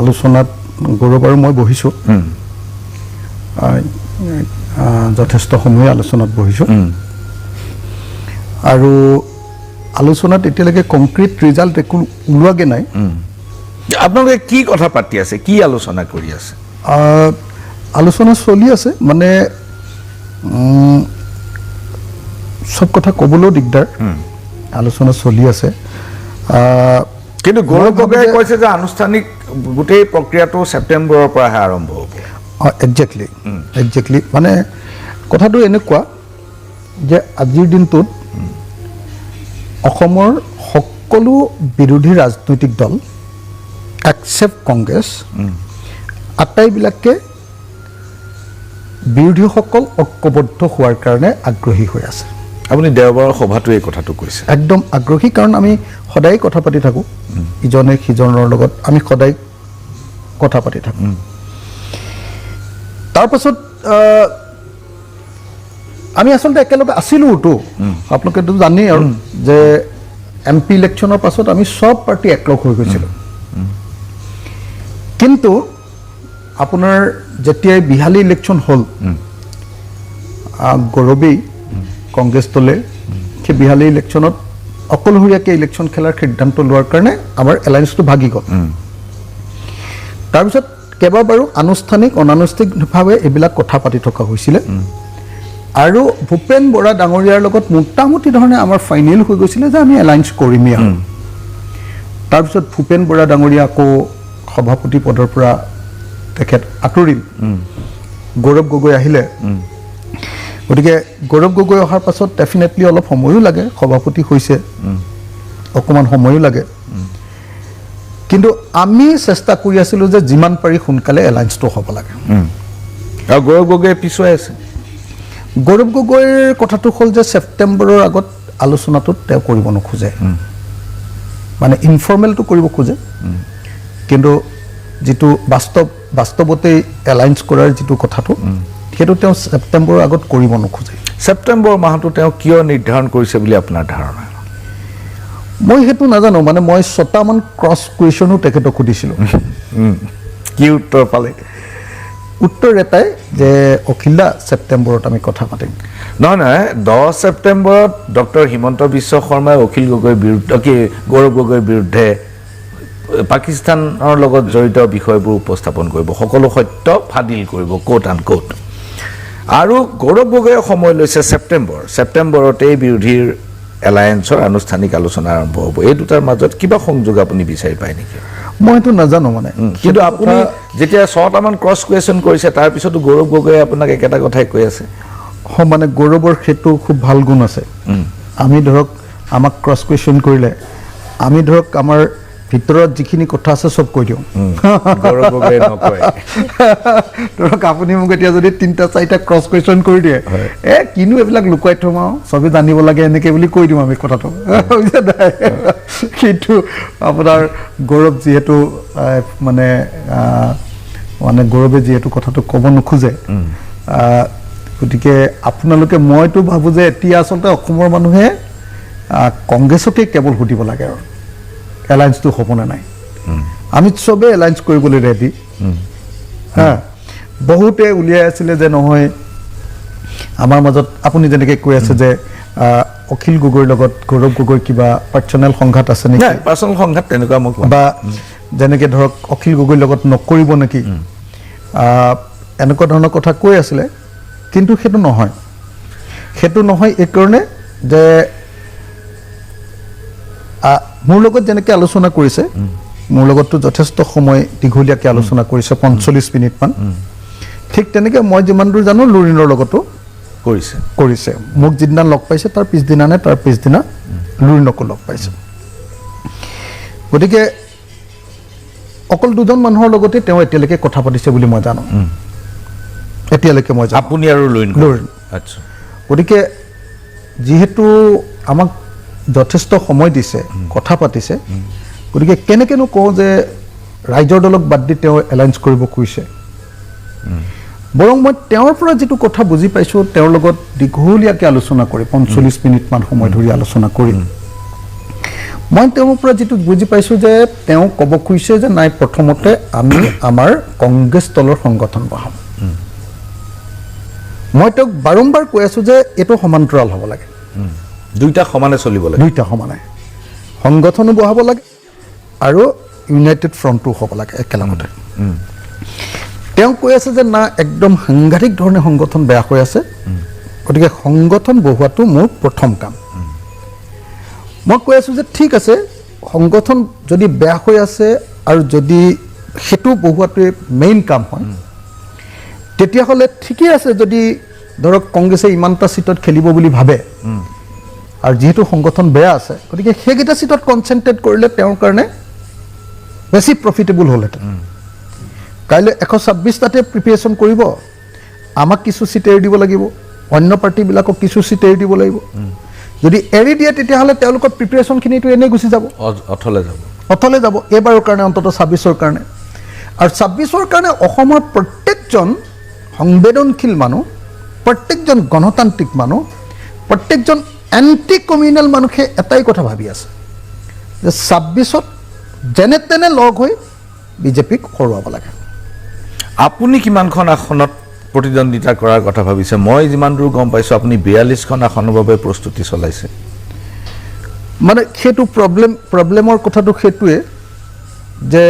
আলোচনাত গৌৰৱ আৰু মই বহিছোঁ। যথেষ্ট সময় আলোচনাত বহিছোঁ। আৰু আলোচনাত এতিয়ালৈকে কংক্ৰিট ৰিজাল্ট একো ওলোৱাগৈ নাই। আপোনালোকে কি কথা পাতি আছে? কি আলোচনা কৰি আছে? আলোচনা চলি আছে মানে চব কথা ক'বলৈও দিগদাৰ। আলোচনা চলি আছে। কিন্তু গৌৰৱ গগৈয়ে কৈছে যে আনুষ্ঠানিক গোটেই প্ৰক্ৰিয়াটো ছেপ্টেম্বৰৰ পৰাহে আৰম্ভ হ'ব। অঁ একজেক্টলি একজেক্টলি মানে কথাটো এনেকুৱা যে আজিৰ দিনটোত অসমৰ সকলো বিৰোধী ৰাজনৈতিক দল একচেপ্ট কংগ্ৰেছ আটাইবিলাকে বিৰোধীসকল ঐক্যবদ্ধ হোৱাৰ কাৰণে আগ্ৰহী হৈ আছে। আপুনি দেওবাৰৰ এই কথাটো কৈছে। একদম আগ্ৰহী কাৰণ আমি সদায় কথা পাতি থাকোঁ। ইজনে সিজনৰ লগত আমি সদায় কথা পাতি থাকোঁ। তাৰপাছত আমি আচলতে একেলগে আছিলোঁতো। আপোনালোকেতো জানেই আৰু যে এম পি ইলেকশ্যনৰ পাছত আমি চব পাৰ্টি একলগ হৈ গৈছিলোঁ। কিন্তু আপোনাৰ যেতিয়াই বিহালী ইলেকশ্যন হ'ল আহ, গৌৰৱেই কংগ্ৰেছ দলে সেই বিহালী ইলেকশ্যনত অকলশৰীয়াকৈ ইলেকশ্যন খেলাৰ সিদ্ধান্ত লোৱাৰ কাৰণে আমাৰ এলায়েন্সটো ভাগি গ'ল। তাৰপিছত কেইবাবাৰো আনুষ্ঠানিক অনানুষ্ঠানিকভাৱে এইবিলাক কথা পাতি থকা হৈছিলে। আৰু ভূপেন বৰা ডাঙৰীয়াৰ লগত মোটামুটি ধৰণে আমাৰ ফাইনেল হৈ গৈছিলে যে আমি এলায়েন্স কৰিমেই আৰু। তাৰপিছত ভূপেন বৰা ডাঙৰীয়া আকৌ সভাপতি পদৰ পৰা তেখেত আঁতৰিল। গৌৰৱ গগৈ আহিলে। গতিকে গৌৰৱ গগৈ অহাৰ পাছত ডেফিনেটলি অলপ সময়ো লাগে সভাপতি হৈছে। অকণমান সময়ো লাগে। কিন্তু আমি চেষ্টা কৰি আছিলোঁ যে যিমান পাৰি সোনকালে এলায়েন্সটো হ'ব লাগে। আৰু গৌৰৱ গগৈয়ে পিছুৱাই আছে। গৌৰৱ গগৈৰ কথাটো হ'ল যে ছেপ্টেম্বৰৰ আগত আলোচনাটোত তেওঁ কৰিব নোখোজে। মানে ইনফৰ্মেলটো কৰিব খোজে। কিন্তু যিটো বাস্তৱ বাস্তৱতেই এলায়েন্স কৰাৰ যিটো কথাটো সেইটো তেওঁ ছেপ্টেম্বৰৰ আগত কৰিব নোখোজে। ছেপ্টেম্বৰ মাহটো তেওঁ কিয় নিৰ্ধাৰণ কৰিছে বুলি আপোনাৰ ধাৰণা? মই সেইটো নাজানো মানে মই ছটামান ক্ৰছ কুৱেশ্যনো তেখেতক সুধিছিলোঁ। কি উত্তৰ পালে? উত্তৰ এটাই যে অখিলদা ছেপ্টেম্বৰত আমি কথা পাতিম। নহয় নহয় দহ ছেপ্টেম্বৰত ডক্টৰ হিমন্ত বিশ্ব শৰ্মাই অখিল গগৈৰ বিৰুদ্ধে কি গৌৰৱ গগৈৰ বিৰুদ্ধে পাকিস্তানৰ লগত জড়িত বিষয়বোৰ উপস্থাপন কৰিব সকলো সত্য ফাদিল কৰিব কোট আন কোট আৰু গৌৰৱ গগৈয়ে সময় লৈছে ছেপ্টেম্বৰ। ছেপ্টেম্বৰতেই বিৰোধীৰ এলায়েন্সৰ আনুষ্ঠানিক আলোচনা আৰম্ভ হ'ব। এই দুটাৰ মাজত কিবা সংযোগ আপুনি বিচাৰি পায় নেকি? মইতো নাজানো মানে। কিন্তু আপুনি যেতিয়া ছটামান ক্ৰছ কুৱেশ্যন কৰিছে তাৰপিছতো গৌৰৱ গগৈয়ে আপোনাক একেটা কথাই কৈ আছে। মানে গৌৰৱৰ সেইটো খুব ভালো গুণ আছে। আমি ধৰক আমাক ক্ৰছ কুৱেশ্যন কৰিলে আমি ধৰক আমাৰ ভিতৰত যিখিনি কথা আছে চব কৈ দিওঁ। ধৰক আপুনি মোক এতিয়া যদি তিনিটা চাৰিটা ক্ৰছ কুৱেশ্যন কৰি দিয়ে এ কিনো এইবিলাক লুকুৱাই থম আৰু? চবেই জানিব লাগে এনেকে বুলি কৈ দিওঁ আমি কথাটো। বুজিছে নাই? কিন্তু আপোনাৰ গৌৰৱ যিহেতু মানে মানে গৌৰৱে যিহেতু কথাটো ক'ব নোখোজে গতিকে আপোনালোকে মইতো ভাবোঁ যে এতিয়া আচলতে অসমৰ মানুহে কংগ্ৰেছকে কেৱল সুধিব লাগে আৰু। এলায়েন্সটো হ'বনে নাই। আমি চবেই এলায়েন্স কৰিবলৈ ৰেডি হা বহুতে উলিয়াই আছিলে যে নহয় আমাৰ মাজত আপুনি যেনেকৈ কৈ আছে যে অখিল গগৈৰ লগত গৌৰৱ গগৈ কিবা পাৰ্চনেল সংঘাত আছে নেকি? পাৰ্চনেল সংঘাত তেনেকুৱা মোক বা যেনেকৈ ধৰক অখিল গগৈৰ লগত নকৰিব নেকি? এনেকুৱা ধৰণৰ কথা কৈ আছিলে কিন্তু সেইটো নহয়। সেইটো নহয় এইকাৰণে যে মোৰ লগত যেনেকৈ আলোচনা কৰিছে মোৰ লগততো যথেষ্ট সময় দীঘলীয়াকৈ আলোচনা কৰিছে পঞ্চল্লিছ মিনিটমান। ঠিক তেনেকৈ মই যিমান দূৰ জানো লুৰিণৰ লগতো কৰিছে। কৰিছে। মোক যিদিনা লগ পাইছে তাৰ পিছদিনা নে তাৰ পিছদিনা লুৰিণকো লগ পাইছে। গতিকে অকল দুজন মানুহৰ লগতে তেওঁ এতিয়ালৈকে কথা পাতিছে বুলি মই জানো। এতিয়ালৈকে মই জানো। আপুনি আৰু লুৰিণ। আচ্ছা। গতিকে যিহেতু আমাক যথেষ্ট সময় দিছে কথা পাতিছে। গতিকে কেনেকেনো কওঁ যে ৰাইজৰ দলক বাদ দি তেওঁ এলায়েন্স কৰিব খুজিছে। বৰং মই তেওঁৰ পৰা যিটো কথা বুজি পাইছোঁ তেওঁৰ লগত দীঘলীয়াকৈ আলোচনা কৰি পঞ্চল্লিছ মিনিটমান সময় ধৰি আলোচনা কৰি। মই তেওঁৰ পৰা যিটো বুজি পাইছোঁ যে তেওঁ ক'ব খুজিছে যে নাই প্ৰথমতে আমি আমাৰ কংগ্ৰেছ দলৰ সংগঠন বহাম। মই তেওঁক বাৰম্বাৰ কৈ আছোঁ যে এইটো সমান্তৰাল হ'ব লাগে। দুইটা সমানে চলিব লাগে। দুইটা সমানে। সংগঠনো বহাব লাগে আৰু ইউনাইটেড ফ্ৰণ্টো হ'ব লাগে একেলগতে। তেওঁ কৈ আছে যে না একদম সাংঘাতিক ধৰণে সংগঠন বেয়া হৈ আছে। গতিকে সংগঠন বহোৱাটো মোৰ প্ৰথম কাম। মই কৈ আছোঁ যে ঠিক আছে সংগঠন যদি বেয়া হৈ আছে আৰু যদি সেইটো বহোৱাটোৱে মেইন কাম হয় তেতিয়াহ'লে ঠিকেই আছে যদি ধৰক কংগ্ৰেছে ইমানটা চিটত খেলিব বুলি ভাবে। আৰু যিহেতু সংগঠন বেয়া আছে গতিকে সেইকেইটা চিটত কনচেনট্ৰেট কৰিলে তেওঁৰ কাৰণে বেছি প্ৰফিটেবল হ'লহেঁতেন। কাইলৈ এশ ছাব্বিছটাতে প্ৰিপেৰেশ্যন কৰিব। আমাক কিছু চিট এৰি দিব লাগিব। অন্য পাৰ্টীবিলাকক কিছু চিট এৰি দিব লাগিব। যদি এৰি দিয়ে তেতিয়াহ'লে তেওঁলোকৰ প্ৰিপেৰেশ্যনখিনিতো এনেই গুচি যাব। অথলে যাব। অথলে যাব এইবাৰৰ কাৰণে অন্ততঃ ছাব্বিছৰ কাৰণে। আৰু ছাব্বিছৰ কাৰণে অসমৰ প্ৰত্যেকজন সংবেদনশীল মানুহ প্ৰত্যেকজন গণতান্ত্ৰিক মানুহ প্ৰত্যেকজন এণ্টি কমিউনেল মানুহে এটাই কথা ভাবি আছে যে ছাব্বিছত যেনে তেনে লগ হৈ বিজেপিক হৰুৱাব লাগে। আপুনি কিমানখন আসনত প্ৰতিদ্বন্দ্বিতা কৰাৰ কথা ভাবিছে? মই যিমান দূৰ গম পাইছোঁ আপুনি বিয়াল্লিছখন আসনৰ বাবে প্ৰস্তুতি চলাইছে। মানে সেইটো প্ৰব্লেম প্ৰব্লেমৰ কথাটো সেইটোৱে যে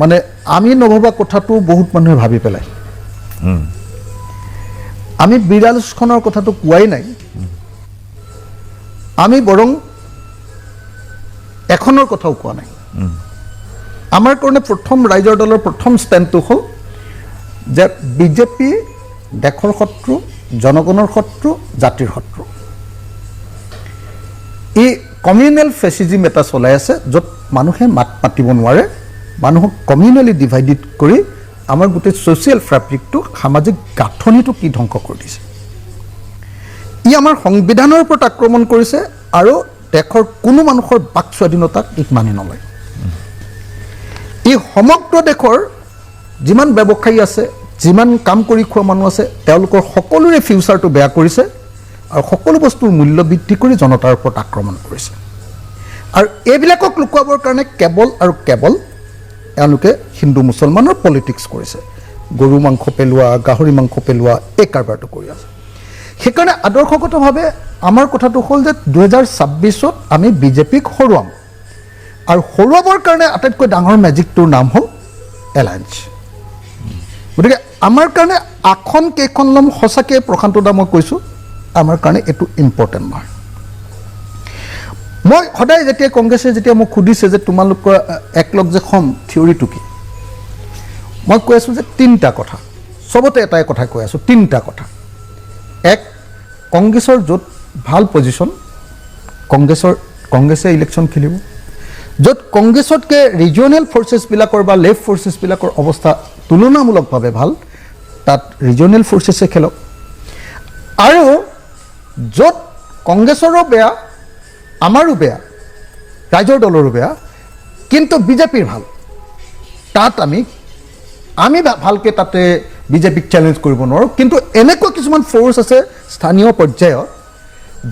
মানে আমি নভবা কথাটো বহুত মানুহে ভাবি পেলায়। আমি বিৰাল্লিছখনৰ কথাটো কোৱাই নাই। আমি বৰং এখনৰ কথাও কোৱা নাই। আমাৰ কাৰণে প্ৰথম ৰাইজৰ দলৰ প্ৰথম ষ্টেণ্ডটো হ'ল যে বিজেপি দেশৰ শত্ৰু জনগণৰ শত্ৰু জাতিৰ শত্ৰু। ই কমিউনেল ফেচিজিম এটা চলাই আছে য'ত মানুহে মাত মাতিব নোৱাৰে মানুহক কমিউনেলি ডিভাইডেড কৰি আমাৰ গোটেই ছ'চিয়েল ফেব্ৰিকটো সামাজিক গাঁথনিটো কি ধ্বংস কৰি দিছে। ই আমাৰ সংবিধানৰ ওপৰত আক্ৰমণ কৰিছে আৰু দেশৰ কোনো মানুহৰ বাক স্বাধীনতাক ই মানি নলয়। ই সমগ্ৰ দেশৰ যিমান ব্যৱসায়ী আছে যিমান কাম কৰি খোৱা মানুহ আছে তেওঁলোকৰ সকলোৰে ফিউচাৰটো বেয়া কৰিছে আৰু সকলো বস্তুৰ মূল্য বৃদ্ধি কৰি জনতাৰ ওপৰত আক্ৰমণ কৰিছে। আৰু এইবিলাকক লুকুৱাবৰ কাৰণে কেৱল আৰু কেৱল এওঁলোকে হিন্দু মুছলমানৰ পলিটিক্স কৰিছে। গৰু মাংস পেলোৱা গাহৰি মাংস পেলোৱা এই কাৰবাৰটো কৰি আছে। সেইকাৰণে আদৰ্শগতভাৱে আমাৰ কথাটো হ'ল যে দুহেজাৰ ছাব্বিছত আমি বিজেপিক হৰুৱাম। আৰু হৰুৱাবৰ কাৰণে আটাইতকৈ ডাঙৰ মেজিকটোৰ নাম হ'ল এলায়েন্স গতিকে আমাৰ কাৰণে আসন কেইখন ল'ম সঁচাকৈ প্ৰশান্ত দা মই কৈছোঁ, আমাৰ কাৰণে এইটো ইম্পৰ্টেণ্ট নহয় মই সদায় যেতিয়া কংগ্ৰেছে যেতিয়া মোক সুধিছে যে তোমালোকৰ একলগ যে সম থিয়ৰিটো কি? মই কৈ আছোঁ যে তিনিটা কথা। চবতে এটাই কথা কৈ আছোঁ, তিনিটা কথা। এক কংগ্ৰেছৰ য'ত ভালো পজিশ্যন কংগ্ৰেছৰ, কংগ্ৰেছে ইলেকশ্যন খেলিব। য'ত কংগ্ৰেছতকৈ ৰিজনেল ফ'ৰ্চেছবিলাকৰ বা লেফ্ট ফ'ৰ্চেছবিলাকৰ অৱস্থা তুলনামূলকভাৱে ভালো, তাত ৰিজনেল ফ'ৰ্চেছে খেলক। আৰু য'ত কংগ্ৰেছৰো বেয়া, আমাৰো বেয়া ৰাইজৰ দলৰো বেয়া, কিন্তু বিজেপিৰ ভালো, তাত আমি আমি ভালকৈ তাতে বিজেপিক চেলেঞ্জ কৰিব নোৱাৰোঁ। কিন্তু এনেকুৱা কিছুমান ফ'ৰ্চ আছে স্থানীয় পৰ্যায়ত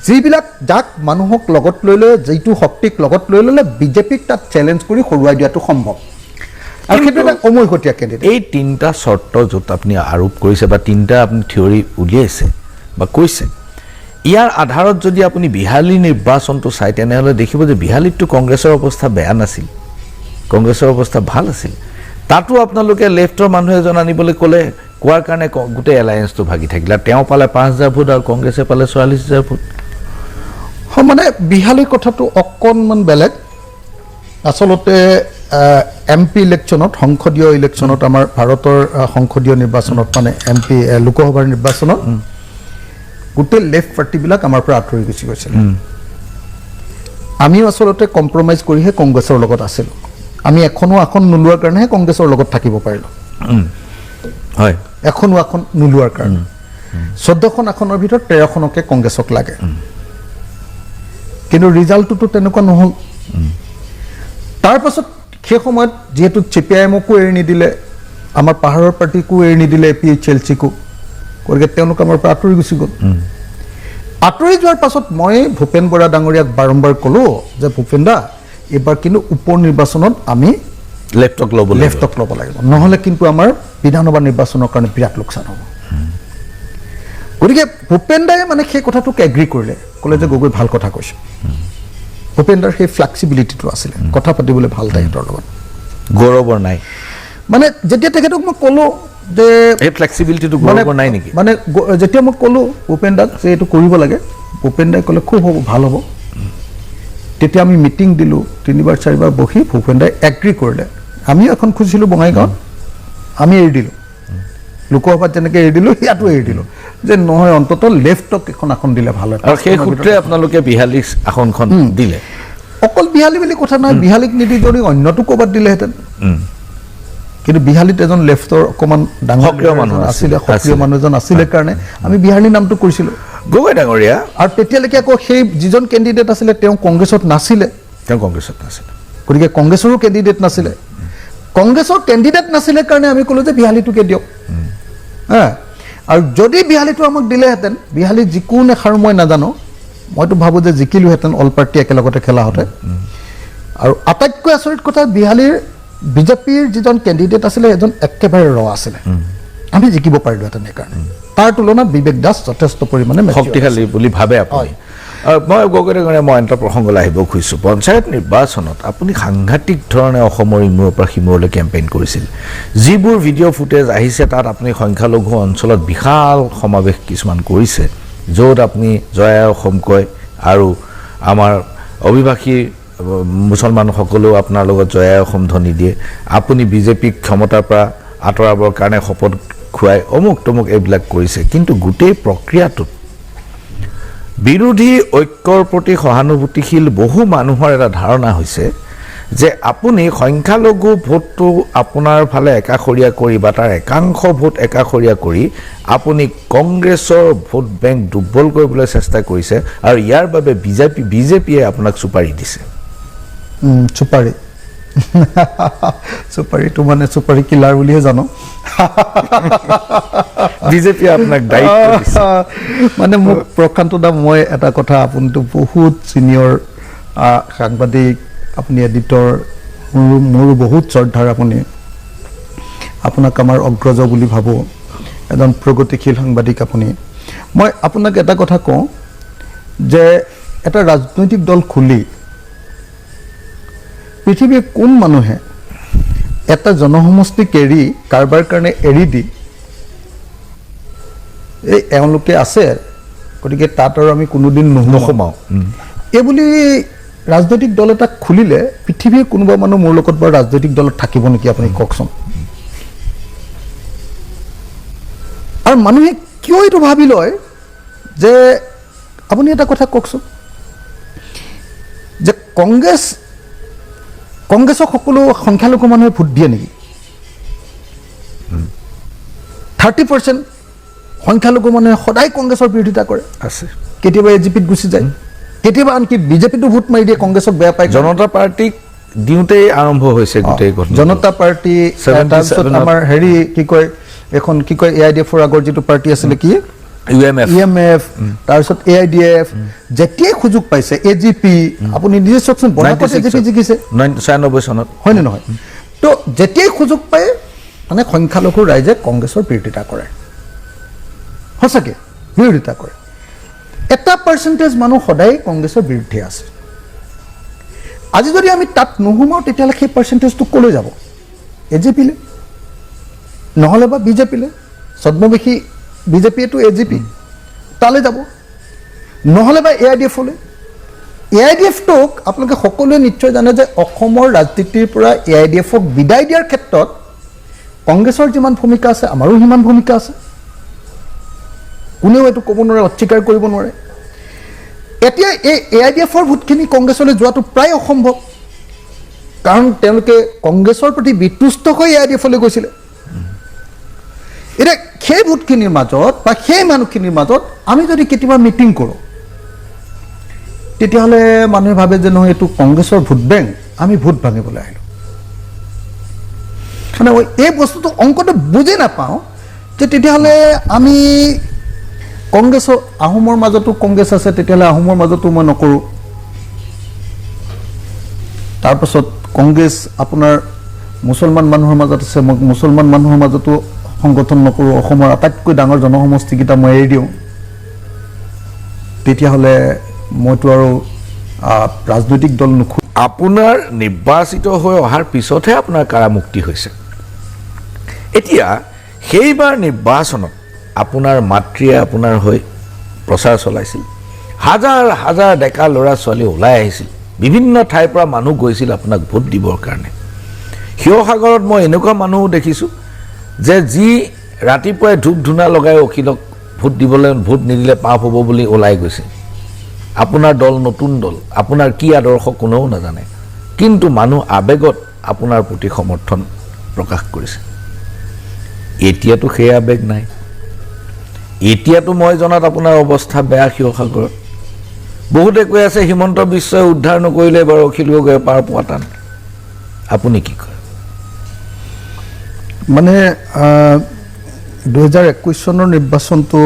যিবিলাক যাক মানুহক লগত লৈ লৈ যিটো শক্তিক লগত লৈ ল'লে বিজেপিক তাত চেলেঞ্জ কৰি হৰুৱাই দিয়াটো সম্ভৱ। আৰু সেইটো এটা অমৈহতীয়া কেণ্ডিডেট এই তিনিটা চৰ্ত য'ত আপুনি আৰোপ কৰিছে বা তিনিটা আপুনি থিয়ৰী উলিয়াইছে বা কৈছে ইয়াৰ আধাৰত যদি আপুনি বিহালী নিৰ্বাচনটো চায় তেনেহ'লে দেখিব যে বিহালীততো কংগ্ৰেছৰ অৱস্থা বেয়া নাছিল। কংগ্ৰেছৰ অৱস্থা ভালো আছিল। তাতো আপোনালোকে লেফ্টৰ মানুহ এজন আনিবলৈ ক'লে কোৱাৰ কাৰণে গোটেই এলায়েন্সটো ভাগি থাকিলে। তেওঁ পালে পাঁচ হাজাৰ ভোট আৰু কংগ্ৰেছে পালে চৌৰাল্লিছ হাজাৰ ভোট। হয়, মানে বিহালীৰ কথাটো অকণমান বেলেগ। আচলতে এম পি ইলেকশ্যনত সংসদীয় ইলেকশ্যনত আমাৰ ভাৰতৰ সংসদীয় নিৰ্বাচনত মানে এম পি লোকসভাৰ নিৰ্বাচনত গোটেই লেফ্ট পাৰ্টিবিলাক আমাৰ পৰা আঁতৰি গুচি গৈছিলে। আমিও আচলতে কম্প্ৰমাইজ কৰিহে কংগ্ৰেছৰ লগত আছিলোঁ। আমি এখনও আসন নোলোৱাৰ কাৰণেহে কংগ্ৰেছৰ লগত থাকিব পাৰিলোঁ। হয়। এখনও আসন নোলোৱাৰ কাৰণে। চৈধ্যখন আসনৰ ভিতৰত তেৰখনকে কংগ্ৰেছক লাগে। কিন্তু ৰিজাল্টটোতো তেনেকুৱা নহ'ল। তাৰপাছত সেই সময়ত যিহেতু চি পি আই এমকো এৰি নিদিলে আমাৰ পাহাৰৰ পাৰ্টীকো এৰি নিদিলে এ পি এইচ এল চিকো গতিকে তেওঁলোক আমাৰ পৰা আঁতৰি গুচি গ'ল। আঁতৰি যোৱাৰ পাছত মই ভূপেন বৰা ডাঙৰীয়াক বাৰম্বাৰ ক'লোঁ যে ভূপেন দা এইবাৰ কিন্তু উপ নিৰ্বাচনত আমি লেপটপ ল'ব লেফটক ল'ব লাগিব। নহ'লে কিন্তু আমাৰ বিধানসভা নিৰ্বাচনৰ কাৰণে বিৰাট লোকচান হ'ব। গতিকে ভূপেন দাই মানে সেই কথাটোক এগ্ৰী কৰিলে। ক'লে যে গগৈ ভালো কথা কৈছে। ভূপেন দাৰ সেই ফ্লেক্সিবিলিটিটো আছিলে। কথা পাতিবলৈ ভালো তেখেতৰ লগত। গৌৰৱৰ নাই। মানে যেতিয়া তেখেতক মই ক'লোঁ যে এই ফ্লেক্সিবিলিটিটো মানে গৌৰৱৰ নাই নেকি? মানে যেতিয়া মই ক'লোঁ ভূপেন দাক যে এইটো কৰিব লাগে ভূপেন দাই ক'লে খুব হ'ব ভালো হ'ব। তেতিয়া আমি মিটিং দিলোঁ তিনিবাৰ চাৰিবাৰ বহি ভূপেন দাই এগ্ৰী কৰিলে। আমিও এখন খুজিছিলোঁ বঙাইগাঁৱত। আমি এৰি দিলোঁ। লোকসভাত যেনেকৈ এৰি দিলোঁ ইয়াতো এৰি দিলোঁ। যে নহয় অন্ততঃ লেফ্টক এখন আসন দিলে ভালো হয়। আৰু সেই সূত্ৰে আপোনালোকে বিহালী আসনখন দিলে। অকল বিহালী বুলি কথা নাই বিহালীক নিদি যদি অন্যটো ক'ৰবাত দিলেহেঁতেন। কিন্তু বিহালীত এজন লেফ্টৰ অকণমান ডাঙৰ মানুহ আছিলে সক্ৰিয় মানুহ এজন আছিলে কাৰণে আমি বিহালীৰ নামটো কৰিছিলোঁ। গগৈ ডাঙৰীয়া। আৰু তেতিয়ালৈকে আকৌ সেই যিজন কেণ্ডিডেট আছিলে তেওঁ কংগ্ৰেছত নাছিলে। তেওঁ কংগ্ৰেছত নাছিলে। গতিকে কংগ্ৰেছৰো কেণ্ডিডেট নাছিলে। কংগ্ৰেছৰ কেণ্ডিডেট নাছিলে কাৰণে আমি ক'লোঁ যে বিহালীটোকে দিয়ক। হা? আৰু যদি বিহালীটো আমাক দিলেহেঁতেন বিহালী যিকোনো এষাৰ মই নাজানো মইতো ভাবোঁ যে জিকিলোহেঁতেন অল পাৰ্টি একেলগতে খেলাহঁতে। আৰু আটাইতকৈ আচৰিত কথা বিহালীৰ বিজেপিৰ যিজন কেণ্ডিডেট আছিলে এজন একেবাৰে ৰ আছিলে। আমি জিকিব পাৰিলোহেঁতেন সেইকাৰণে তাৰ তুলনাত বিবেক দাস যথেষ্ট পৰিমাণে শক্তিশালী বুলি ভাবে আপুনি। মই গগৈ ডাঙৰীয়া মই এটা প্ৰসংগলৈ আহিব খুজিছোঁ। পঞ্চায়ত নিৰ্বাচনত আপুনি সাংঘাতিক ধৰণে অসমৰ ইমূৰৰ পৰা সিমূৰলৈ কেম্পেইন কৰিছিল। যিবোৰ ভিডিঅ' ফুটেজ আহিছে তাত আপুনি সংখ্যালঘু অঞ্চলত বিশাল সমাৱেশ কিছুমান কৰিছে য'ত আপুনি জয় অসম কয় আৰু আমাৰ অভিবাসী আহ, মুছলমানসকলেও আপোনাৰ লগত জয় অসম ধ্বনি দিয়ে। আপুনি বিজেপিক ক্ষমতাৰ পৰা আঁতৰাবৰ কাৰণে শপত খুৱাই অমুক তমুক এইবিলাক কৰিছে। কিন্তু গোটেই প্ৰক্ৰিয়াটোত বিৰোধী ঐক্যৰ প্ৰতি সহানুভূতিশীল বহু মানুহৰ এটা ধাৰণা হৈছে যে আপুনি সংখ্যালঘু ভোটটো আপোনাৰ ফালে একাষৰীয়া কৰি বা তাৰ একাংশ ভোট একাষৰীয়া কৰি আপুনি কংগ্ৰেছৰ ভোট বেংক দুৰ্বল কৰিবলৈ চেষ্টা কৰিছে আৰু ইয়াৰ বাবে বিজেপি বিজেপিয়ে আপোনাক চুপাৰি দিছে। চুপাৰী চুপাৰীটো মানে চুপাৰী কিলাৰ বুলিহে জানো। বিজেপিয়ে আপোনাক মানে মোক প্ৰশান্ত দা মই এটা কথা আপুনিতো বহুত ছিনিয়ৰ সাংবাদিক আপুনি এডিটৰ মোৰো মোৰো বহুত শ্ৰদ্ধাৰ আপুনি। আপোনাক আমাৰ অগ্ৰজ বুলি ভাবোঁ এজন প্ৰগতিশীল সাংবাদিক আপুনি। মই আপোনাক এটা কথা কওঁ যে এটা ৰাজনৈতিক দল খুলি পৃথিৱীৰ কোন মানুহে এটা জনসমষ্টিক এৰি কাৰোবাৰ কাৰণে এৰি দি এই এওঁলোকে আছে গতিকে তাত আৰু আমি কোনোদিন নোসোমাওঁ। নোসোমাওঁ এই বুলি ৰাজনৈতিক দল এটা খুলিলে পৃথিৱীৰ কোনোবা মানুহ মোৰ লগত বাৰু ৰাজনৈতিক দলত থাকিব নেকি আপুনি কওকচোন। আৰু মানুহে কিয় এইটো ভাবি লয় যে আপুনি এটা কথা কওকচোন। যে কংগ্ৰেছ কংগ্ৰেছক সকলো সংখ্যালঘু মানুহে ভোট দিয়ে নেকি? থাৰ্টি পাৰ্চেণ্ট সংখ্যালঘু মানুহে সদায় কংগ্ৰেছৰ বিৰোধিতা কৰে। আছে। কেতিয়াবা এ জি পিত গুচি যায়। কেতিয়াবা আনকি বিজেপিতো ভোট মাৰি দিয়ে কংগ্ৰেছক বেয়া পায়। জনতা পাৰ্টীক দিওঁতেই আৰম্ভ হৈছে গোটেই জনতা পাৰ্টি 77 তাৰপিছত আমাৰ হেৰি কি কয় এখন কি কয় এ আই ডি এফৰ আগৰ যিটো পাৰ্টি আছিলে কি? U M F E M F তাৰপিছত এ আই ডি এফ যেতিয়াই সুযোগ পাইছে এ জি পি আপুনি নিজে চাওকচোন বনাকত এ জি পি জিকিছে। ছয়ানব্বৈ চনত। হয়নে নহয়? তো যেতিয়াই সুযোগ পায় মানে সংখ্যালঘু ৰাইজে কংগ্ৰেছৰ বিৰোধিতা কৰে। সঁচাকৈ বিৰোধিতা কৰে। এটা পাৰ্চেণ্টেজ মানুহ সদায় কংগ্ৰেছৰ বিৰুদ্ধে আছে। আজি যদি আমি তাত নোসোমাওঁ তেতিয়াহ'লে সেই পাৰ্চেণ্টেজটো ক'লৈ যাব? এ জে পিলৈ নহ'লে বা বিজেপিলৈ ছদ্মবেশী বিজেপিয়েতো এ জি পি তালৈ যাব। নহ'লে বা এ আই ডি এফলৈ এ আই ডি এফটোক আপোনালোকে সকলোৱে নিশ্চয় জানে যে অসমৰ ৰাজনীতিৰ পৰা এ আই ডি এফক বিদায় দিয়াৰ ক্ষেত্ৰত কংগ্ৰেছৰ যিমান ভূমিকা আছে, আমাৰো সিমান ভূমিকা আছে। কোনেও এইটো ক'ব নোৱাৰে, অস্বীকাৰ কৰিব নোৱাৰে। এতিয়া এই এ আই ডি এফৰ ভোটখিনি কংগ্ৰেছলৈ যোৱাটো প্ৰায় অসম্ভৱ। কাৰণ তেওঁলোকে কংগ্ৰেছৰ প্ৰতি বিতুষ্ট হৈ এ আই ডি এফলৈ গৈছিলে। এতিয়া সেই ভোটখিনিৰ মাজত বা সেই মানুহখিনিৰ মাজত আমি যদি কেতিয়াবা মিটিং কৰোঁ, তেতিয়াহ'লে মানুহে ভাবে যে নহয়, এইটো কংগ্ৰেছৰ ভোট বেংক, আমি ভোট ভাঙিবলৈ আহিলোঁ। মানে এই বস্তুটো অংকটো বুজি নাপাওঁ, যে তেতিয়াহ'লে আমি কংগ্ৰেছৰ আহোমৰ মাজতো কংগ্ৰেছ আছে, তেতিয়াহ'লে আহোমৰ মাজতো মই নকৰোঁ। তাৰপাছত কংগ্ৰেছ আপোনাৰ মুছলমান মানুহৰ মাজত আছে মই মুছলমান মানুহৰ মাজতো সংগঠন নকৰোঁ অসমৰ আটাইতকৈ ডাঙৰ জনসমষ্টিকেইটা মই এৰি দিওঁ। তেতিয়াহ'লে মইতো আৰু ৰাজনৈতিক দল নোখোঁ আপোনাৰ নিৰ্বাচিত হৈ অহাৰ পিছতহে আপোনাৰ কাৰামুক্তি হৈছে। এতিয়া সেইবাৰ নিৰ্বাচনত আপোনাৰ মাতৃয়ে আপোনাৰ হৈ প্ৰচাৰ চলাইছিল। হাজাৰ হাজাৰ ডেকা ল'ৰা ছোৱালী ওলাই আহিছিল। বিভিন্ন ঠাইৰ পৰা মানুহ গৈছিল আপোনাক ভোট দিবৰ কাৰণে। শিৱসাগৰত মই এনেকুৱা মানুহো দেখিছোঁ। যে যি ৰাতিপুৱাই ধূপ ধূনা লগাই অখিলক ভোট দিবলৈ ভোট নিদিলে পাপ হ'ব বুলি ওলাই গৈছিল আপোনাৰ দল নতুন দল আপোনাৰ কি আদৰ্শ কোনেও নাজানে। কিন্তু মানুহ আৱেগত আপোনাৰ প্ৰতি সমৰ্থন প্ৰকাশ কৰিছে। এতিয়াতো সেই আৱেগ নাই। এতিয়াতো মই জনাত আপোনাৰ অৱস্থা বেয়া শিৱসাগৰত। বহুতে কৈ আছে হিমন্ত বিশ্বই উদ্ধাৰ নকৰিলে বাৰু অখিল গগৈয়ে পাৰ পোৱা টান আপুনি কি কয়? মানে দুহেজাৰ একৈছ চনৰ নিৰ্বাচনটো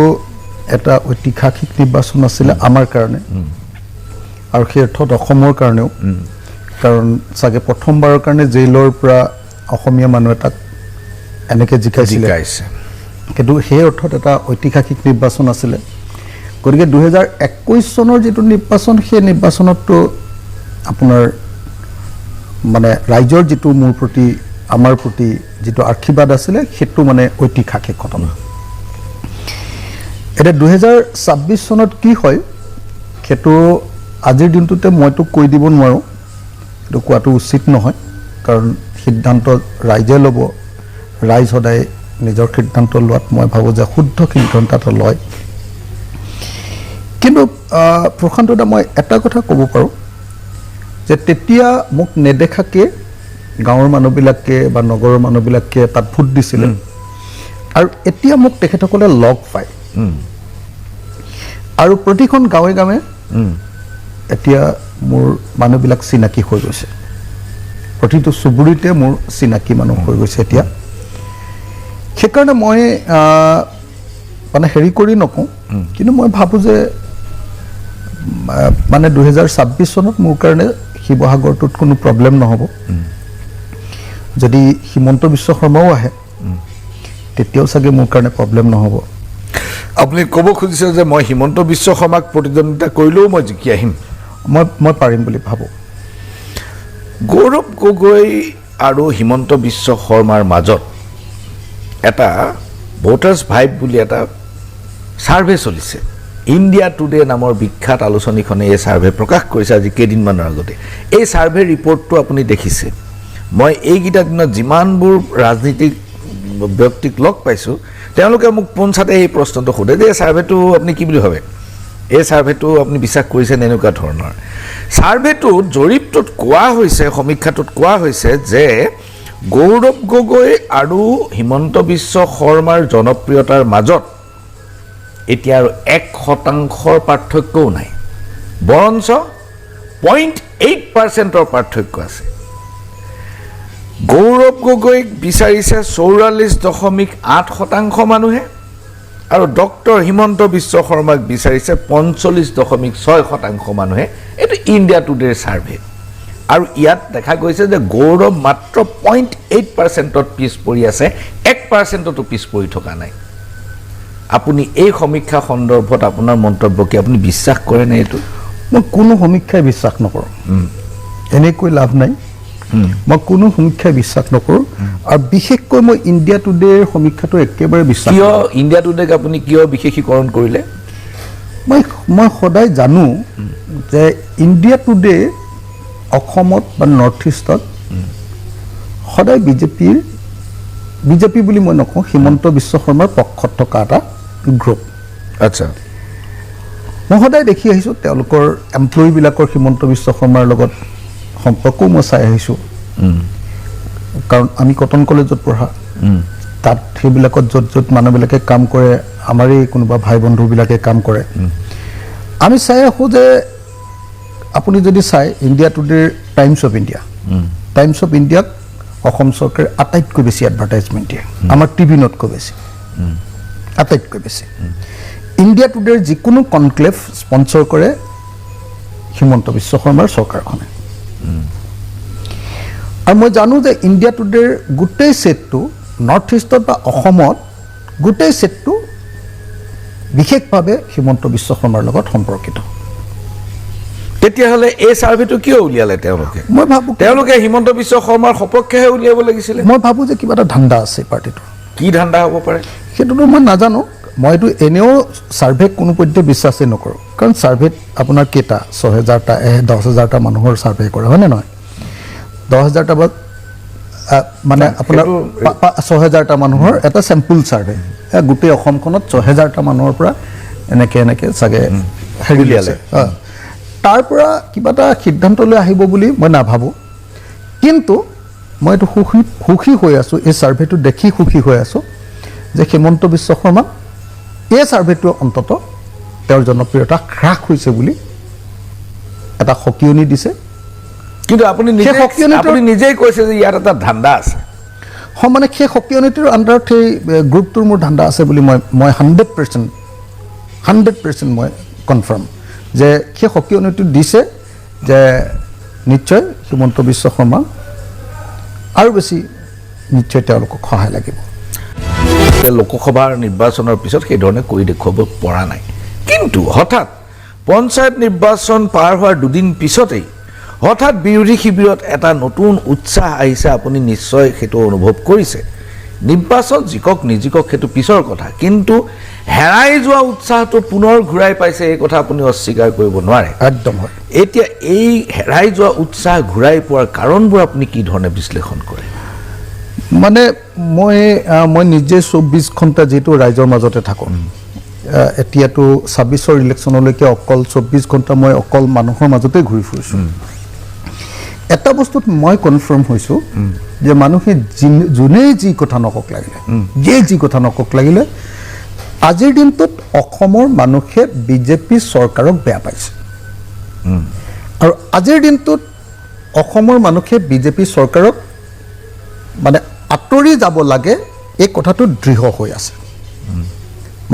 এটা ঐতিহাসিক নিৰ্বাচন আছিলে আমাৰ কাৰণে। আৰু সেই অৰ্থত অসমৰ কাৰণেও। কাৰণ চাগে প্ৰথমবাৰৰ কাৰণে জেইলৰ পৰা অসমীয়া মানুহ এটাক এনেকৈ জিকাইছিলে। কিন্তু সেই অৰ্থত এটা ঐতিহাসিক নিৰ্বাচন আছিলে। গতিকে দুহেজাৰ একৈছ চনৰ যিটো নিৰ্বাচন সেই নিৰ্বাচনততো আপোনাৰ মানে ৰাইজৰ যিটো মোৰ প্ৰতি আমাৰ প্ৰতি যিটো আশীৰ্বাদ আছিলে সেইটো মানে ঐতিহাসিক ঘটনা। এতিয়া দুহেজাৰ ছাব্বিছ চনত কি হয় সেইটো আজিৰ দিনটোতে মইতো কৈ দিব নোৱাৰোঁ। সেইটো কোৱাটো উচিত নহয় কাৰণ সিদ্ধান্ত ৰাইজে ল'ব। ৰাইজ সদায় নিজৰ সিদ্ধান্ত লোৱাত মই ভাবোঁ যে শুদ্ধ সিদ্ধান্ত এটা লয়। কিন্তু প্ৰশান্ত দা মই এটা কথা ক'ব পাৰোঁ যে তেতিয়া মোক নেদেখাকে গাঁৱৰ মানুহবিলাকে বা নগৰৰ মানুহবিলাকে তাত ভোট দিছিলে। আৰু এতিয়া মোক তেখেতসকলে লগ পায়। আৰু প্ৰতিখন গাঁৱে গাঁৱে এতিয়া মোৰ মানুহবিলাক চিনাকি হৈ গৈছে। প্ৰতিটো চুবুৰীতে মোৰ চিনাকি মানুহ হৈ গৈছে এতিয়া। সেইকাৰণে মই মানে হেৰি কৰি নকওঁ কিন্তু মই ভাবোঁ যে মানে দুহেজাৰ ছাব্বিছ চনত মোৰ কাৰণে শিৱসাগৰটোত কোনো প্ৰব্লেম নহ'ব। যদি হিমন্ত বিশ্ব শৰ্মাও আহে তেতিয়াও চাগে মোৰ কাৰণে প্ৰব্লেম নহ'ব। আপুনি ক'ব খুজিছে যে মই হিমন্ত বিশ্ব শৰ্মাক প্ৰতিদ্বন্দ্বিতা কৰিলেও মই জিকি আহিম। মই মই পাৰিম বুলি ভাবোঁ। গৌৰৱ গগৈ আৰু হিমন্ত বিশ্ব শৰ্মাৰ মাজত এটা ভোটাৰ্ছ ভাইব বুলি এটা ছাৰ্ভে চলিছে। ইণ্ডিয়া টুডে নামৰ বিখ্যাত আলোচনীখনে এই ছাৰ্ভে প্ৰকাশ কৰিছে আজি কেইদিনমানৰ আগতে। এই ছাৰ্ভে ৰিপৰ্টটো আপুনি দেখিছে। মই এইকেইটা দিনত যিমানবোৰ ৰাজনীতিক ব্যক্তিক লগ পাইছোঁ তেওঁলোকে মোক পোনছাতে এই প্ৰশ্নটো সোধে যে এই ছাৰ্ভেটো আপুনি কি বুলি ভাবে? এই ছাৰ্ভেটো আপুনি বিশ্বাস কৰিছেনে এনেকুৱা ধৰণৰ? ছাৰ্ভেটোত জৰীপটোত কোৱা হৈছে সমীক্ষাটোত কোৱা হৈছে যে গৌৰৱ গগৈ আৰু হিমন্ত বিশ্ব শৰ্মাৰ জনপ্ৰিয়তাৰ মাজত এতিয়া আৰু এক শতাংশৰ পাৰ্থক্যও নাই বৰঞ্চ পইণ্ট এইট পাৰ্চেণ্টৰ পাৰ্থক্য আছে। গৌৰৱ গগৈক বিচাৰিছে চৌৰাল্লিছ দশমিক আঠ শতাংশ মানুহে আৰু ডক্টৰ হিমন্ত বিশ্ব শৰ্মাক বিচাৰিছে পঞ্চল্লিছ দশমিক ছয় শতাংশ মানুহে। এইটো ইণ্ডিয়া টুডেৰ ছাৰ্ভে। আৰু ইয়াত দেখা গৈছে যে গৌৰৱ মাত্ৰ পইণ্ট এইট পাৰ্চেণ্টত পিছ পৰি আছে এক পাৰ্চেণ্টতো পিছ পৰি থকা নাই। আপুনি এই সমীক্ষা সন্দৰ্ভত আপোনাৰ মন্তব্য কি আপুনি বিশ্বাস কৰেনে এইটো? মই কোনো সমীক্ষাই বিশ্বাস নকৰোঁ। এনেকৈ লাভ নাই। মই কোনো সমীক্ষাই বিশ্বাস নকৰোঁ। আৰু বিশেষকৈ মই ইণ্ডিয়া টুডেৰ সমীক্ষাটো একেবাৰে বিশ্বাস কিয় ইণ্ডিয়া টুডেক আপুনি কিয় বিশেষীকৰণ কৰিলে? মই মই সদায় জানো যে ইণ্ডিয়া টুডে অসমত বা নৰ্থ ইষ্টত সদায় বিজেপিৰ বিজেপি বুলি মই নকওঁ হিমন্ত বিশ্ব শৰ্মাৰ পক্ষত থকা এটা গ্ৰুপ আচ্ছা। মই সদায় দেখি আহিছোঁ তেওঁলোকৰ এমপ্লয়ীবিলাকৰ হিমন্ত বিশ্ব শৰ্মাৰ লগত। সম্পৰ্কও মই চাই আহিছোঁ। কাৰণ আমি কটন কলেজত পঢ়া। তাত সেইবিলাকত য'ত য'ত মানুহবিলাকে কাম কৰে আমাৰেই কোনোবা ভাই বন্ধুবিলাকে কাম কৰে। আমি চাই আহোঁ যে আপুনি যদি চাই India টুডেৰ Times of India Times of ইণ্ডিয়াক অসম চৰকাৰে আটাইতকৈ বেছি এডভাৰটাইজমেণ্ট দিয়ে। আমাৰ টিভিনতকৈ বেছি। আটাইতকৈ বেছি। ইণ্ডিয়া টুডেৰ যিকোনো কনক্লেভ স্পন্সৰ কৰে হিমন্ত বিশ্ব শৰ্মাৰ চৰকাৰখনে। আৰু মই জানো যে ইণ্ডিয়া টুডেৰ গোটেই ছেটটো নৰ্থ ইষ্টত বা অসমত গোটেই ছেটটো বিশেষভাৱে হিমন্ত বিশ্ব শৰ্মাৰ লগত সম্পৰ্কিত। তেতিয়াহ'লে এই ছাৰ্ভেটো কিয় উলিয়ালে তেওঁলোকে? মই ভাবোঁ তেওঁলোকে হিমন্ত বিশ্ব শৰ্মাৰ সপক্ষেহে উলিয়াব লাগিছিলে। মই ভাবোঁ যে কিবা এটা ধান্দা আছে পাৰ্টিটোৰ। কি ধান্দা হ'ব পাৰে? সেইটোতো মই নাজানো। মইতো এনেও ছাৰ্ভেক কোনো পধ্যে বিশ্বাসেই নকৰোঁ। কাৰণ ছাৰ্ভেত আপোনাৰ কেইটা? ছহেজাৰটা দহ হাজাৰটা মানুহৰ ছাৰ্ভে কৰে হয়নে নহয়? দহ হাজাৰটা বা মানে আপোনাৰ ছহেজাৰটা মানুহৰ এটা চেম্পুল ছাৰ্ভে গোটেই অসমখনত ছহেজাৰটা মানুহৰ পৰা এনেকৈ এনেকৈ চাগে হেৰি উলিয়ালে। তাৰ পৰা কিবা এটা সিদ্ধান্তলৈ আহিব বুলি মই নাভাবোঁ। কিন্তু মই এইটো সুখী সুখী হৈ আছোঁ এই ছাৰ্ভেটো দেখি সুখী হৈ আছোঁ যে হিমন্ত বিশ্ব শৰ্মা এই ছাৰ্ভেটোৱে অন্তত তেওঁৰ জনপ্ৰিয়তা হ্ৰাস হৈছে বুলি এটা সকিয়নি দিছে। কিন্তু আপুনি আপুনি নিজেই কৈছে যে ইয়াত এটা ধান্দা আছে। মানে সেই সকিয়নিটোৰ আণ্ডাৰত সেই গ্ৰুপটোৰ মোৰ ধান্দা আছে বুলি মই মই হাণ্ড্ৰেড পাৰ্চেণ্ট হাণ্ড্ৰেড পাৰ্চেণ্ট মই কনফাৰ্ম যে সেই সকিয়নিটো দিছে যে নিশ্চয় হিমন্ত বিশ্ব শৰ্মা আৰু বেছি নিশ্চয় তেওঁলোকক সহায় লাগিব। যে লোকসভাৰ নিৰ্বাচনৰ পিছত সেইধৰণে কৰি দেখুৱাব পৰা নাই। কিন্তু হঠাৎ পঞ্চায়ত নিৰ্বাচন পাৰ হোৱাৰ দুদিন পিছতেই হঠাৎ বিৰোধী শিবিৰত এটা নতুন উৎসাহ আহিছে আপুনি নিশ্চয় সেইটো অনুভৱ কৰিছে। নিৰ্বাচন জিকক নিজিকক সেইটো পিছৰ কথা কিন্তু হেৰাই যোৱা উৎসাহটো পুনৰ ঘূৰাই পাইছে এই কথা আপুনি অস্বীকাৰ কৰিব নোৱাৰে। একদম হয়। এতিয়া এই হেৰাই যোৱা উৎসাহ ঘূৰাই পোৱাৰ কাৰণবোৰ আপুনি কি ধৰণে বিশ্লেষণ কৰে? মানে মই মই নিজে চৌব্বিছ ঘণ্টা যিহেতু ৰাইজৰ মাজতে থাকোঁ এতিয়াতো ছাব্বিছৰ ইলেকশ্যনলৈকে অকল চৌব্বিছ ঘণ্টা মই অকল মানুহৰ মাজতে ঘূৰি ফুৰিছোঁ। এটা বস্তুত মই কনফাৰ্ম হৈছোঁ যে মানুহে যি- যোনেই যি কথা নকওক লাগিলে যিয়ে যি কথা নকওক লাগিলে, আজিৰ দিনটোত অসমৰ মানুহে বিজেপি চৰকাৰক বেয়া পাইছে। আৰু আজিৰ দিনটোত অসমৰ মানুহে বিজেপি চৰকাৰক মানে আঁতৰি যাব লাগে এই কথাটো দৃঢ় হৈ আছে।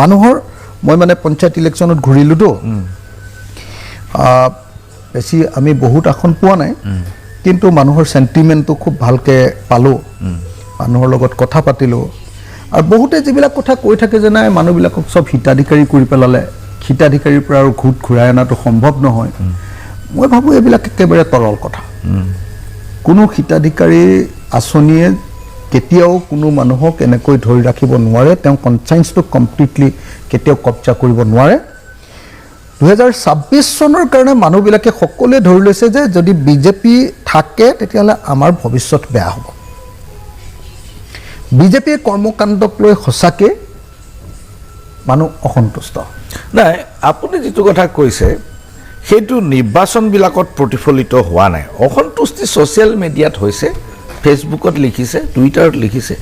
মানুহৰ মই মানে পঞ্চায়ত ইলেকশ্যনত ঘূৰিলোঁতো। বেছি আমি বহুত আসন পোৱা নাই। কিন্তু মানুহৰ চেণ্টিমেণ্টটো খুব ভালকৈ পালোঁ। মানুহৰ লগত কথা পাতিলোঁ। আৰু বহুতে যিবিলাক কথা কৈ থাকে যে নাই মানুহবিলাকক চব হিতাধিকাৰী কৰি পেলালে। হিতাধিকাৰীৰ পৰা আৰু ঘোট ঘূৰাই অনাটো সম্ভৱ নহয়। মই ভাবোঁ এইবিলাক একেবাৰে তৰল কথা। কোনো হিতাধিকাৰী আঁচনিয়ে কেতিয়াও কোনো মানুহক এনেকৈ ধৰি ৰাখিব নোৱাৰে, তেওঁ কনচাইন্সটো কমপ্লিটলি কেতিয়াও কব্জা কৰিব নোৱাৰে। দুহেজাৰ ছাব্বিছ চনৰ কাৰণে মানুহবিলাকে সকলোৱে ধৰি লৈছে যে যদি বিজেপি থাকে, তেতিয়াহ'লে আমাৰ ভৱিষ্যত বেয়া হ'ব। বিজেপিৰ কৰ্মকাণ্ডক লৈ সঁচাকৈ মানুহ অসন্তুষ্ট। নাই, আপুনি যিটো কথা কৈছে, সেইটো নিৰ্বাচনবিলাকত প্ৰতিফলিত হোৱা নাই। অসন্তুষ্টি ছ'চিয়েল মিডিয়াত হৈছে। ফেচবুকত লিখিছে টুইটাৰত লিখিছে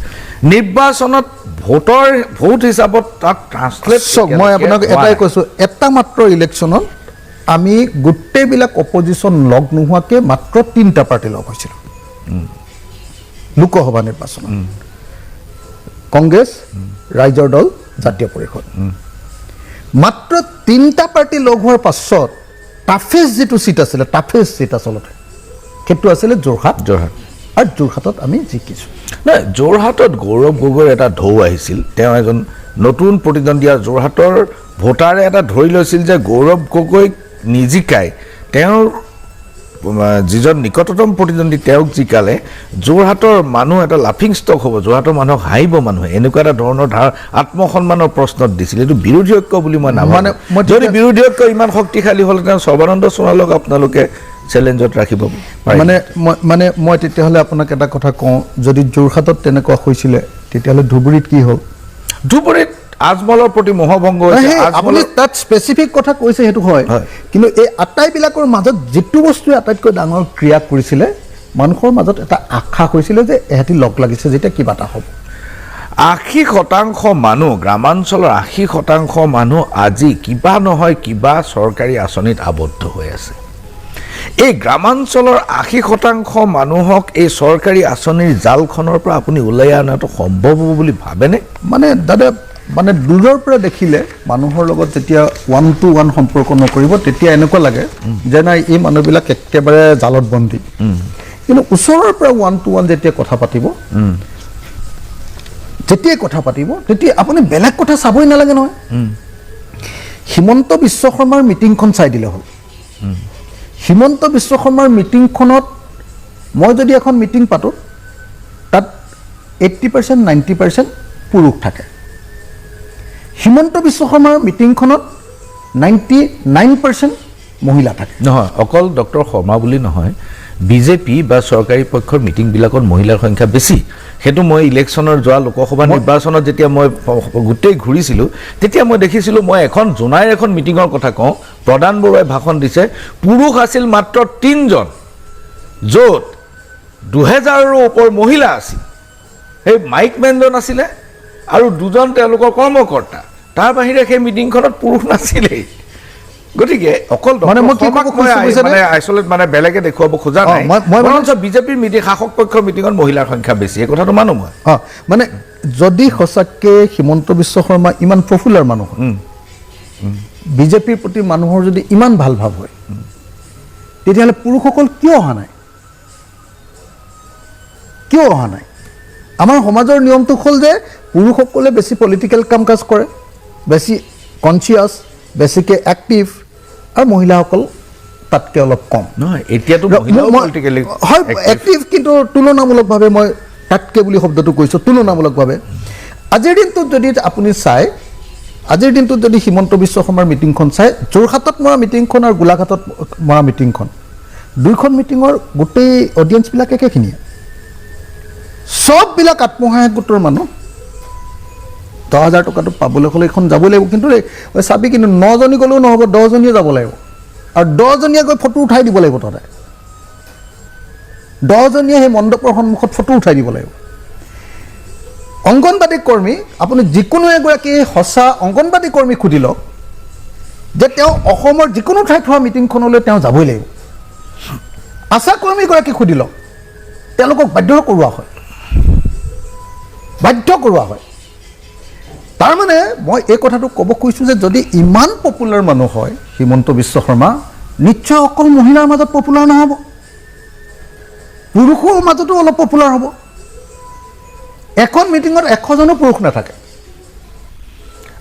নিৰ্বাচনত ভোটৰ ভোট হিচাপত তাক ট্ৰান্সলেট চাওক মই আপোনাক এটাই কৈছোঁ এটা মাত্ৰ ইলেকশ্যনত আমি গোটেইবিলাক অপজিশ্যন লগ নোহোৱাকৈ মাত্ৰ তিনিটা পাৰ্টি লগ হৈছিলোঁ। লোকসভা নিৰ্বাচনত। কংগ্ৰেছ ৰাইজৰ দল জাতীয় পৰিষদ। মাত্ৰ তিনিটা পাৰ্টি লগ হোৱাৰ পাছত টাফেষ্ট যিটো চিট আছিলে টাফেষ্ট চিট আচলতে সেইটো আছিলে যোৰহাট। যোৰহাট। আৰু যোৰহাটত আমি জিকিছোঁ। নাই যোৰহাটত গৌৰৱ গগৈৰ এটা ঢৌ আহিছিল। তেওঁ এজন নতুন প্ৰতিদ্বন্দ্বী আৰু যোৰহাটৰ ভোটাৰে এটা ধৰি লৈছিল যে গৌৰৱ গগৈক নিজিকাই তেওঁৰ যিজন নিকটতম প্ৰতিদ্বন্দ্বী তেওঁক জিকালে যোৰহাটৰ মানুহ এটা লাফিং ষ্টক হ'ব যোৰহাটৰ মানুহক হাঁহিব মানুহে এনেকুৱা এটা ধৰণৰ ধাৰ আত্মসন্মানৰ প্ৰশ্নত দিছিল। এইটো বিৰোধী ঐক্য বুলি মই নাভাবোঁ। মানে যদি বিৰোধী ঐক্য ইমান শক্তিশালী হ'লে তেওঁ সৰ্বানন্দ সোণোৱালক আপোনালোকে চেলেঞ্জত ৰাখিব। মানে মই মানে মই তেতিয়াহ'লে আপোনাক এটা কথা কওঁ যদি যোৰহাটত তেনেকুৱা হৈছিলে তেতিয়াহ'লে ধুবুৰীত কি হ'ল? ধুবুৰীত আজমলৰ প্ৰতি মোহভংগ আপুনি তাত স্পেচিফিক কথা কৈছে সেইটো হয়। হয়। কিন্তু এই আটাইবিলাকৰ মাজত যিটো বস্তুৱে আটাইতকৈ ডাঙৰ ক্ৰিয়া কৰিছিলে মানুহৰ মাজত এটা আশা হৈছিলে যে এহেঁতি লগ লাগিছে যেতিয়া কিবা এটা হ'ব। আশী শতাংশ মানুহ গ্ৰামাঞ্চলৰ আশী শতাংশ মানুহ আজি কিবা নহয় কিবা চৰকাৰী আঁচনিত আবদ্ধ হৈ আছে। এই গ্ৰামাঞ্চলৰ আশী শতাংশ মানুহক এই চৰকাৰী আঁচনিৰ জালখনৰ পৰা আপুনি ওলাই অনাটো সম্ভৱ হ'ব বুলি ভাবেনে? মানে দাদা মানে দূৰৰ পৰা দেখিলে মানুহৰ লগত যেতিয়া ওৱান টু ওৱান সম্পৰ্ক নকৰিব তেতিয়া এনেকুৱা লাগে যে নাই এই মানুহবিলাক একেবাৰে জালত বন্দী। কিন্তু ওচৰৰ পৰা ওৱান টু ওৱান যেতিয়া কথা পাতিব যেতিয়াই কথা পাতিব তেতিয়া আপুনি বেলেগ কথা চাবই নালাগে নহয়। হিমন্ত বিশ্ব শৰ্মাৰ মিটিংখন চাই দিলে হ'ল। হিমন্ত বিশ্ব শৰ্মাৰ মিটিংখনত মই যদি এখন মিটিং পাতোঁ তাত এইট্টি পাৰ্চেণ্ট নাইণ্টি পাৰ্চেণ্ট পুৰুষ থাকে। হিমন্ত বিশ্ব শৰ্মাৰ মিটিংখনত নাইণ্টি নাইন পাৰ্চেণ্ট মহিলা থাকে। নহয় অকল ডক্টৰ শৰ্মা বুলি নহয় বিজেপি বা চৰকাৰী পক্ষৰ মিটিংবিলাকত মহিলাৰ সংখ্যা বেছি। সেইটো মই ইলেকশ্যনৰ যোৱা লোকসভা নিৰ্বাচনত যেতিয়া মই গোটেই ঘূৰিছিলোঁ তেতিয়া মই দেখিছিলোঁ মই এখন জোনাইৰ এখন মিটিঙৰ কথা কওঁ প্ৰদান বৰুৱাই ভাষণ দিছে পুৰুষ আছিল মাত্ৰ তিনিজন য'ত দুহেজাৰৰো ওপৰ মহিলা আছিল। সেই মাইক মেনজন আছিলে আৰু দুজন তেওঁলোকৰ কৰ্মকৰ্তা। তাৰ বাহিৰে সেই মিটিংখনত পুৰুষ নাছিলেই। গতিকে অকল মানে মই কি ক'ব মই মানে আইচলেট মানে বেলেগে দেখুৱাব খোজা নাই। মই- মানে- বৰঞ্চ বিজেপিৰ মিটিং শাসক পক্ষৰ মিটিঙত মহিলাৰ সংখ্যা বেছি। এই কথাটো মানো মই। অঁ মানে যদি সঁচাকৈ হিমন্ত বিশ্ব শৰ্মা ইমান পপুলাৰ মানুহ বিজেপিৰ প্ৰতি মানুহৰ যদি ইমান ভালো ভাৱ হয় তেতিয়াহ'লে পুৰুষসকল কিয় অহা নাই? কিয় অহা নাই? আমাৰ সমাজৰ নিয়মটো হ'ল যে পুৰুষসকলে বেছি পলিটিকেল কাম কাজ কৰে বেছি কনচিয়াছ বেছিকৈ এক্টিভ আৰু মহিলাসকল তাতকৈ অলপ কম। নহয় এতিয়াতো হয় এক্টিভ কিন্তু তুলনামূলকভাৱে মই তাতকৈ বুলি শব্দটো কৈছোঁ তুলনামূলকভাৱে। আজিৰ দিনটোত যদি আপুনি চায় আজিৰ দিনটোত যদি হিমন্ত বিশ্ব শৰ্মাৰ মিটিংখন চাই যোৰহাটত মৰা মিটিংখন আৰু গোলাঘাটত মৰা মিটিংখন দুইখন মিটিঙৰ গোটেই অডিয়েঞ্চবিলাক একেখিনিয়ে। চববিলাক আত্মসহায়ক গোটৰ মানুহ। দহ হাজাৰ টকাটো পাবলৈ হ'লে এইখন যাবই লাগিব। কিন্তু চাবি কিন্তু নজনী গ'লেও নহ'ব দহজনীয়ে যাব লাগিব। আৰু দহজনীয়ে গৈ ফটো উঠাই দিব লাগিব তাতে দহজনীয়ে সেই মণ্ডপৰ সন্মুখত ফটো উঠাই দিব লাগিব। অংগনবাদী কৰ্মী আপুনি যিকোনো এগৰাকী সঁচা অংগনবাদী কৰ্মীক সুধি লওক যে তেওঁ অসমৰ যিকোনো ঠাইত হোৱা মিটিংখনলৈ তেওঁ যাবই লাগিব। আশা কৰ্মীগৰাকীক সুধি লওক তেওঁলোকক বাধ্য কৰোৱা হয়। বাধ্য কৰোৱা হয়। তাৰমানে মই এই কথাটো ক'ব খুজিছোঁ যে যদি ইমান পপুলাৰ মানুহ হয় হিমন্ত বিশ্ব শৰ্মা নিশ্চয় অকল মহিলাৰ মাজত পপুলাৰ নহ'ব। পুৰুষৰ মাজতো অলপ পপুলাৰ হ'ব। এখন মিটিঙত এশজনো পুৰুষ নাথাকে।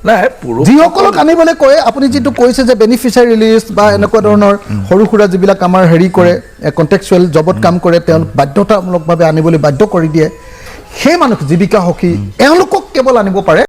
নাই পুৰুষ যিসকলক আনিবলৈ কয় আপুনি যিটো কৈছে যে বেনিফিচিয়াৰী লিষ্ট বা এনেকুৱা ধৰণৰ সৰু সুৰা যিবিলাক আমাৰ হেৰি কৰে কণ্টেক্সুৱেল জবত কাম কৰে তেওঁলোক বাধ্যতামূলকভাৱে আনিবলৈ বাধ্য কৰি দিয়ে। সেই মানুহ জীৱিকা সখী এওঁলোকক কেৱল আনিব পাৰে